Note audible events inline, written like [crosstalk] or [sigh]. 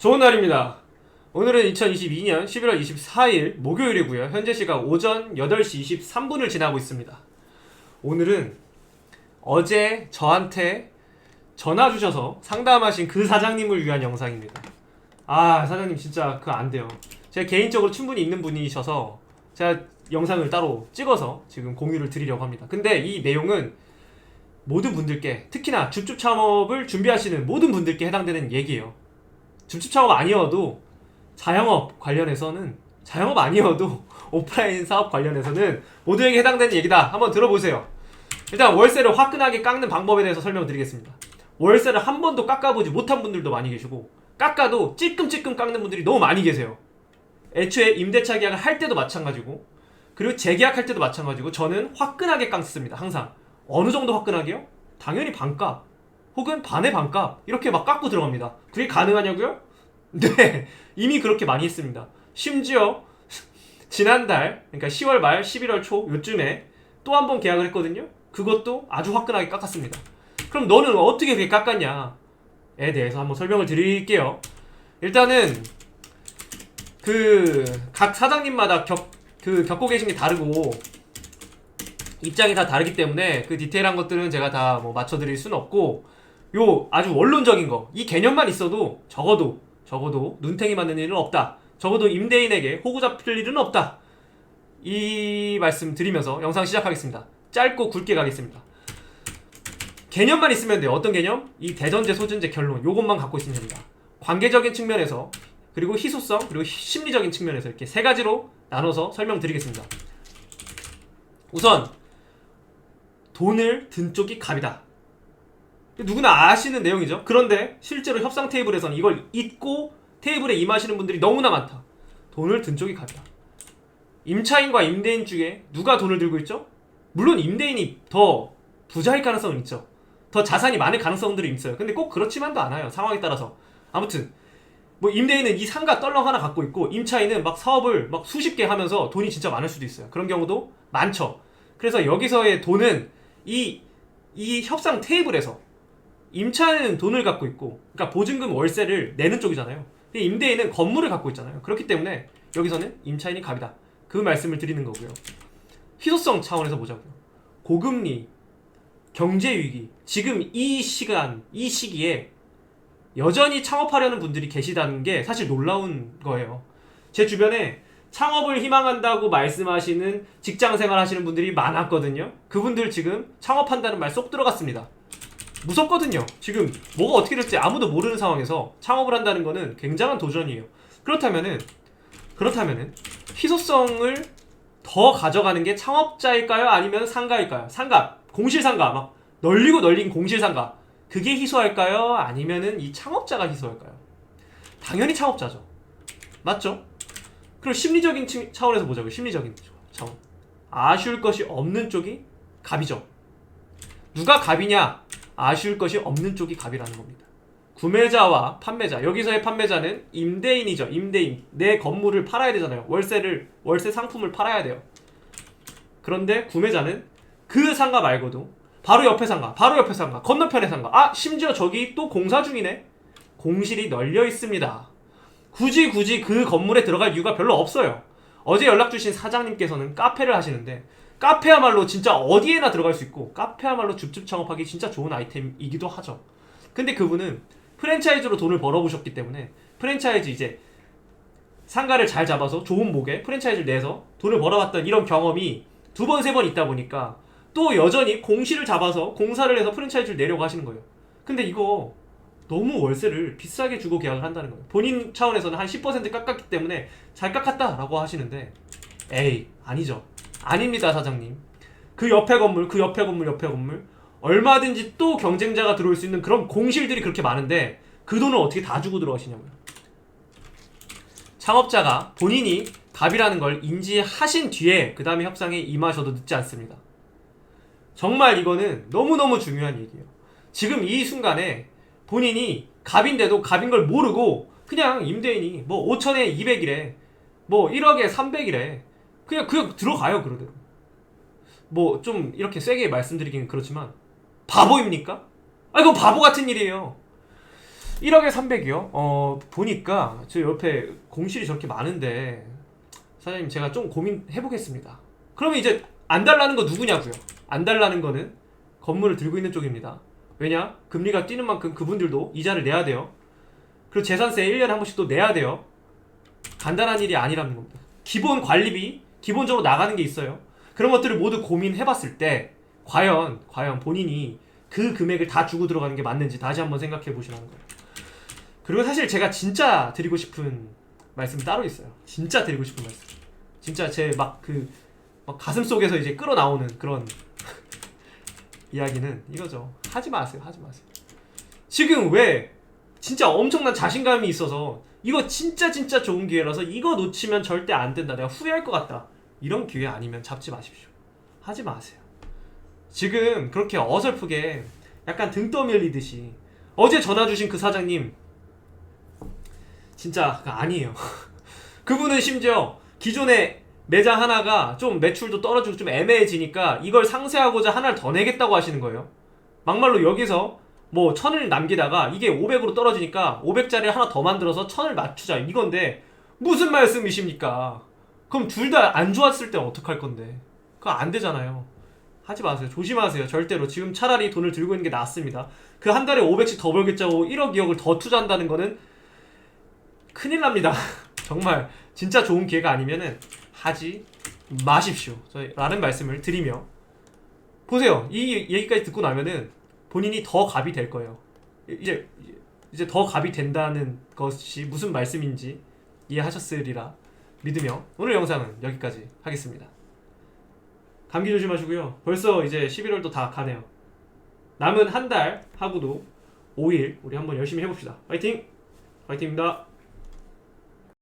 좋은 날입니다. 오늘은 2022년 11월 24일 목요일이고요. 현재 시각 오전 8시 23분을 지나고 있습니다. 오늘은 어제 저한테 전화 주셔서 상담하신 그 사장님을 위한 영상입니다. 아, 사장님 진짜 그거 안 돼요. 제가 개인적으로 충분히 있는 분이셔서 제가 영상을 따로 찍어서 지금 공유를 드리려고 합니다. 근데 이 내용은 모든 분들께 특히나 줍줍 창업을 준비하시는 모든 분들께 해당되는 얘기예요. 줍줍 창업 아니어도 자영업 관련해서는 자영업 아니어도 [laughs] 오프라인 사업 관련해서는 모두에게 해당되는 얘기다. 한번 들어보세요. 일단 월세를 화끈하게 깎는 방법에 대해서 설명드리겠습니다. 월세를 한 번도 깎아보지 못한 분들도 많이 계시고 깎아도 찔끔찔끔 깎는 분들이 너무 많이 계세요. 애초에 임대차 계약을 할 때도 마찬가지고 그리고 재계약할 때도 마찬가지고 저는 화끈하게 깎습니다. 항상 어느 정도 화끈하게요? 당연히 반값 혹은 반의 반값 이렇게 막 깎고 들어갑니다. 그게 가능하냐고요? [laughs] 네 이미 그렇게 많이 했습니다. 심지어 [laughs] 지난달 그러니까 10월 말 11월 초 요쯤에 또 한 번 계약을 했거든요. 그것도 아주 화끈하게 깎았습니다. 그럼 너는 어떻게 그렇게 깎았냐에 대해서 한번 설명을 드릴게요. 일단은 그 각 사장님마다 겪, 그 겪고 계신 게 다르고 입장이 다 다르기 때문에 그 디테일한 것들은 제가 다 뭐 맞춰드릴 수는 없고 요 아주 원론적인 거. 이 개념만 있어도 적어도 적어도 눈탱이 맞는 일은 없다. 적어도 임대인에게 호구 잡힐 일은 없다. 이 말씀 드리면서 영상 시작하겠습니다. 짧고 굵게 가겠습니다. 개념만 있으면 돼요. 어떤 개념? 이 대전제 소전제 결론. 요것만 갖고 있으면 됩니다. 관계적인 측면에서 그리고 희소성 그리고 심리적인 측면에서 이렇게 세 가지로 나눠서 설명드리겠습니다. 우선 돈을 든 쪽이 갑이다. 누구나 아시는 내용이죠. 그런데 실제로 협상 테이블에서는 이걸 잊고 테이블에 임하시는 분들이 너무나 많다. 돈을 든 쪽이 갑이다. 임차인과 임대인 중에 누가 돈을 들고 있죠? 물론 임대인이 더 부자일 가능성은 있죠. 더 자산이 많을 가능성들이 있어요. 근데 꼭 그렇지만도 않아요. 상황에 따라서. 아무튼 뭐 임대인은 이 상가 떨렁 하나 갖고 있고 임차인은 막 사업을 막 수십 개 하면서 돈이 진짜 많을 수도 있어요. 그런 경우도 많죠. 그래서 여기서의 돈은 이, 이 협상 테이블에서 임차인은 돈을 갖고 있고, 그러니까 보증금 월세를 내는 쪽이잖아요. 근데 임대인은 건물을 갖고 있잖아요. 그렇기 때문에 여기서는 임차인이 갑이다. 그 말씀을 드리는 거고요. 희소성 차원에서 보자고요. 고금리, 경제 위기, 지금 이 시간, 이 시기에 여전히 창업하려는 분들이 계시다는 게 사실 놀라운 거예요. 제 주변에 창업을 희망한다고 말씀하시는 직장 생활 하시는 분들이 많았거든요. 그분들 지금 창업한다는 말 쏙 들어갔습니다. 무섭거든요. 지금 뭐가 어떻게 될지 아무도 모르는 상황에서 창업을 한다는 거는 굉장한 도전이에요. 그렇다면은 그렇다면은 희소성을 더 가져가는 게 창업자일까요? 아니면 상가일까요? 상가, 공실상가 막 널리고 널린 공실상가 그게 희소할까요? 아니면은 이 창업자가 희소할까요? 당연히 창업자죠. 맞죠? 그리고 심리적인 층- 차원에서 보자고요. 심리적인 차원. 아쉬울 것이 없는 쪽이 갑이죠. 누가 갑이냐? 아쉬울 것이 없는 쪽이 갑이라는 겁니다. 구매자와 판매자. 여기서의 판매자는 임대인이죠. 임대인. 내 건물을 팔아야 되잖아요. 월세를 월세 상품을 팔아야 돼요. 그런데 구매자는 그 상가 말고도 바로 옆에 상가, 바로 옆에 상가, 건너편에 상가. 아, 심지어 저기 또 공사 중이네. 공실이 널려 있습니다. 굳이 굳이 그 건물에 들어갈 이유가 별로 없어요. 어제 연락 주신 사장님께서는 카페를 하시는데 카페야말로 진짜 어디에나 들어갈 수 있고 카페야말로 줍줍 창업하기 진짜 좋은 아이템이기도 하죠. 근데 그분은 프랜차이즈로 돈을 벌어보셨기 때문에 프랜차이즈 이제 상가를 잘 잡아서 좋은 목에 프랜차이즈를 내서 돈을 벌어봤던 이런 경험이 두 번, 세 번 있다 보니까 또 여전히 공시를 잡아서 공사를 해서 프랜차이즈를 내려고 하시는 거예요. 근데 이거 너무 월세를 비싸게 주고 계약을 한다는 거예요. 본인 차원에서는 한 10% 깎았기 때문에 잘 깎았다라고 하시는데 에이 아니죠. 아닙니다 사장님. 그 옆에 건물 그 옆에 건물 옆에 건물 얼마든지 또 경쟁자가 들어올 수 있는 그런 공실들이 그렇게 많은데 그 돈을 어떻게 다 주고 들어가시냐고요. 창업자가 본인이 갑이라는 걸 인지하신 뒤에 그 다음에 협상에 임하셔도 늦지 않습니다. 정말 이거는 너무너무 중요한 얘기예요. 지금 이 순간에 본인이 갑인데도 갑인 걸 모르고 그냥 임대인이 뭐 5천에 200이래 뭐 1억에 300이래 그냥 그냥 들어가요 그러대로 뭐 좀 이렇게 세게 말씀드리긴 그렇지만 바보입니까? 아 이거 바보 같은 일이에요 1억에 300이요? 어, 보니까 저 옆에 공실이 저렇게 많은데 사장님 제가 좀 고민해 보겠습니다. 그러면 이제 안 달라는 거 누구냐고요? 안 달라는 거는 건물을 들고 있는 쪽입니다. 왜냐? 금리가 뛰는 만큼 그분들도 이자를 내야 돼요. 그리고 재산세 1년에 한 번씩 또 내야 돼요. 간단한 일이 아니라는 겁니다. 기본 관리비, 기본적으로 나가는 게 있어요. 그런 것들을 모두 고민해 봤을 때, 과연, 과연 본인이 그 금액을 다 주고 들어가는 게 맞는지 다시 한번 생각해 보시라는 거예요. 그리고 사실 제가 진짜 드리고 싶은 말씀이 따로 있어요. 진짜 드리고 싶은 말씀. 진짜 제 막그 가슴 속에서 이제 끌어 나오는 그런 [laughs] 이야기는 이거죠. 하지 마세요. 하지 마세요. 지금 왜 진짜 엄청난 자신감이 있어서 이거 진짜 진짜 좋은 기회라서 이거 놓치면 절대 안 된다. 내가 후회할 것 같다. 이런 기회 아니면 잡지 마십시오. 하지 마세요. 지금 그렇게 어설프게 약간 등 떠밀리듯이 어제 전화 주신 그 사장님 진짜 아니에요. [laughs] 그분은 심지어 기존에 매장 하나가 좀 매출도 떨어지고 좀 애매해지니까 이걸 상쇄하고자 하나를 더 내겠다고 하시는 거예요. 막말로 여기서 뭐 천을 남기다가 이게 500으로 떨어지니까 500짜리 하나 더 만들어서 천을 맞추자 이건데 무슨 말씀이십니까? 그럼 둘 다 안 좋았을 때 어떡할 건데? 그거 안 되잖아요. 하지 마세요. 조심하세요. 절대로. 지금 차라리 돈을 들고 있는 게 낫습니다. 그 한 달에 500씩 더 벌겠자고 1억, 2억을 더 투자한다는 거는 큰일 납니다. [laughs] 정말 진짜 좋은 기회가 아니면은 하지 마십시오. 라는 말씀을 드리며 보세요. 이 얘기까지 듣고 나면은 본인이 더 갑이 될 거예요. 이제 이제 더 갑이 된다는 것이 무슨 말씀인지 이해하셨으리라 믿으며 오늘 영상은 여기까지 하겠습니다. 감기 조심하시고요. 벌써 이제 11월도 다 가네요. 남은 한 달 하고도 5일 우리 한번 열심히 해봅시다. 파이팅! 파이팅입니다.